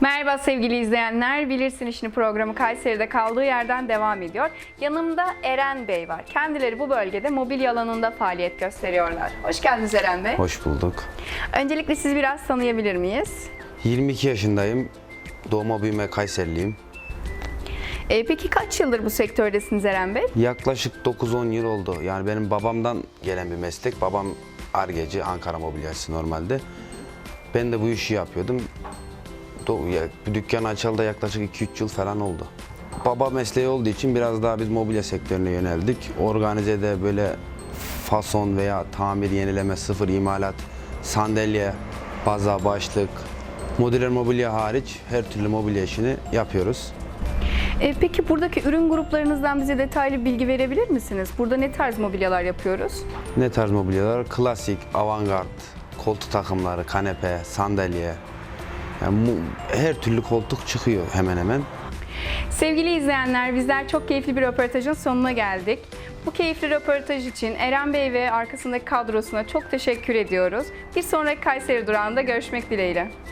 Merhaba sevgili izleyenler. Bilirsin İşini programı Kayseri'de kaldığı yerden devam ediyor. Yanımda Eren Bey var. Kendileri bu bölgede mobilya alanında faaliyet gösteriyorlar. Hoş geldiniz Eren Bey. Hoş bulduk. Öncelikle sizi biraz tanıyabilir miyiz? 22 yaşındayım. Doğma büyüme Kayserliyim. Ee, peki kaç yıldır bu sektördesiniz Eren Bey? Yaklaşık 9-10 yıl oldu. Yani benim babamdan gelen bir meslek. Babam argeci, Ankara mobilyacısı normalde. Ben de bu işi yapıyordum. Do- ya, bu dükkan açıldı yaklaşık 2-3 yıl falan oldu. Baba mesleği olduğu için biraz daha biz mobilya sektörüne yöneldik. Organize'de böyle fason veya tamir, yenileme, sıfır imalat, sandalye, baza, başlık, modüler mobilya hariç her türlü mobilya işini yapıyoruz. Ee, peki buradaki ürün gruplarınızdan bize detaylı bilgi verebilir misiniz? Burada ne tarz mobilyalar yapıyoruz? Ne tarz mobilyalar? Klasik, avantgard, koltuk takımları, kanepe, sandalye. Yani her türlü koltuk çıkıyor hemen hemen. Sevgili izleyenler bizler çok keyifli bir röportajın sonuna geldik. Bu keyifli röportaj için Eren Bey ve arkasındaki kadrosuna çok teşekkür ediyoruz. Bir sonraki Kayseri durağında görüşmek dileğiyle.